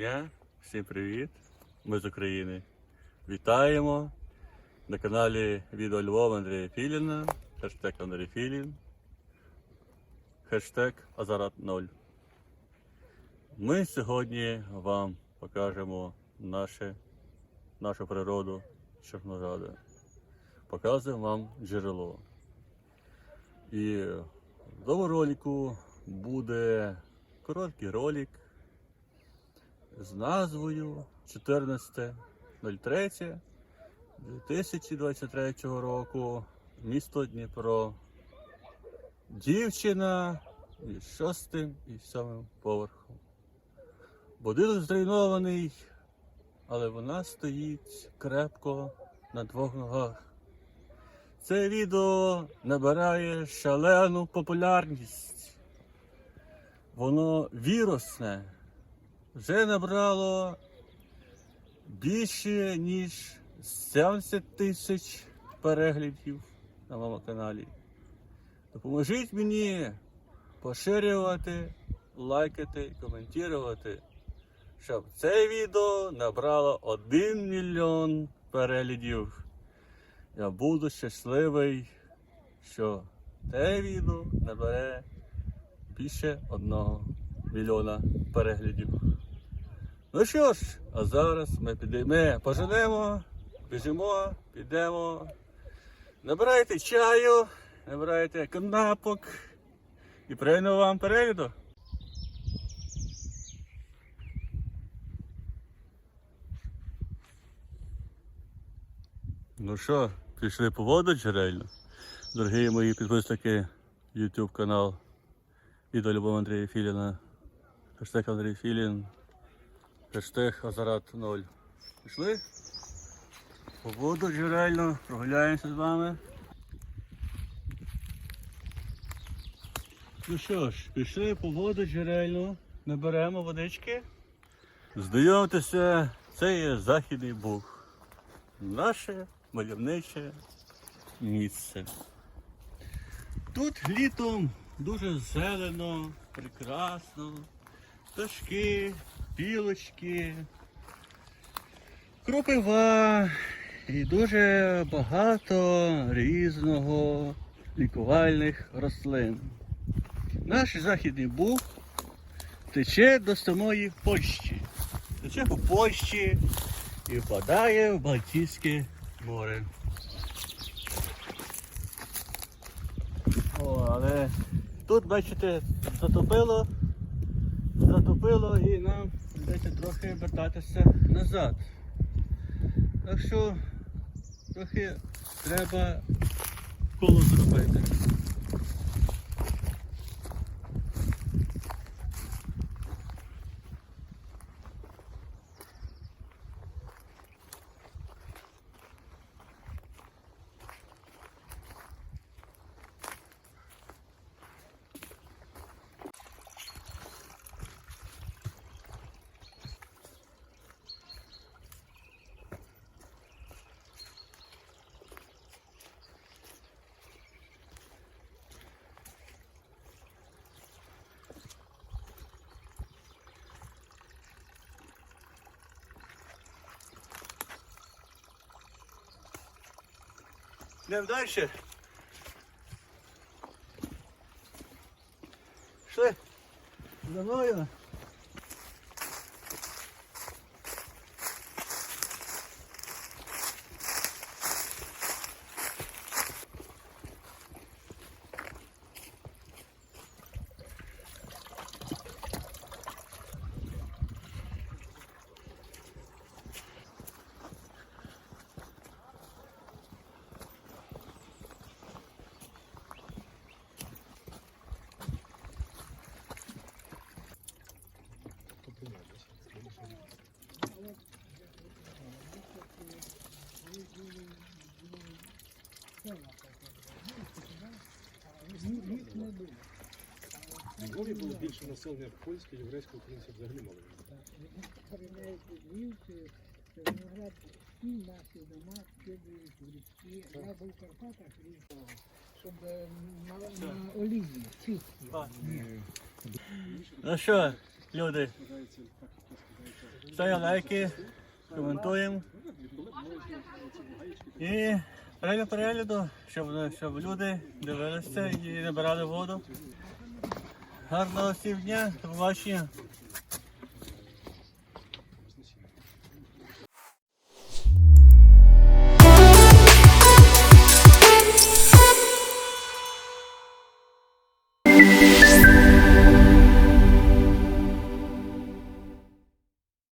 дня, всім привіт! Ми з України. Вітаємо на каналі Відео Львова Андрія Філіна, хештег Андрій Філін, хештег Азарат 0. Ми сьогодні вам покажемо наше, нашу природу Чорнограда. Показуємо вам джерело. І в цьому ролику буде короткий ролик з назвою 14.03.2023 року місто Дніпро. Дівчина із шостим і сьомим поверхом. Будинок зруйнований, але вона стоїть крепко на двох ногах. Це відео набирає шалену популярність. Воно вірусне. Вже набрало більше, ніж 70 тисяч переглядів на моєму каналі. Допоможіть мені поширювати, лайкати, коментувати, щоб це відео набрало 1 мільйон переглядів. Я буду щасливий, що те відео набере більше одного мільйона переглядів. Ну що ж, а зараз ми підемо, поженемо, біжимо, підемо. Набирайте чаю, набирайте канапок і приємного вам перегляду. Ну що, пішли по воду джерельно? Дорогі мої підписники, YouTube канал Відео Любов Андрія Філіна. Хештег Андрій Філін. Хештег Азарат 0. Пішли? По воду джерельно, прогуляємося з вами. Ну що ж, пішли по воду джерельну, наберемо водички. Знайомтеся, це є Західний Буг. Наше мальовниче місце. Тут літом дуже зелено, прекрасно, пташки, білочки, кропива і дуже багато різного лікувальних рослин. Наш західний буг тече до самої Польщі. Тече по Польщі і впадає в Балтійське море. О, але тут, бачите, затопило, затопило і нам прийдеться трохи вертатися назад. Так що трохи треба коло зробити. Йдемо далі. Пішли. За мною. У Львові було більше населення польське, єврейське, українців взагалі мало. Порівняють Львівці, Червоноград, всі наші дома скидують в річки. Я був в Карпатах рік, щоб на, олії чисті. Ну що, люди, ставимо лайки, коментуємо. І перегляд перегляду, щоб, щоб люди дивилися і набирали воду. Гарного всім дня, до побачення.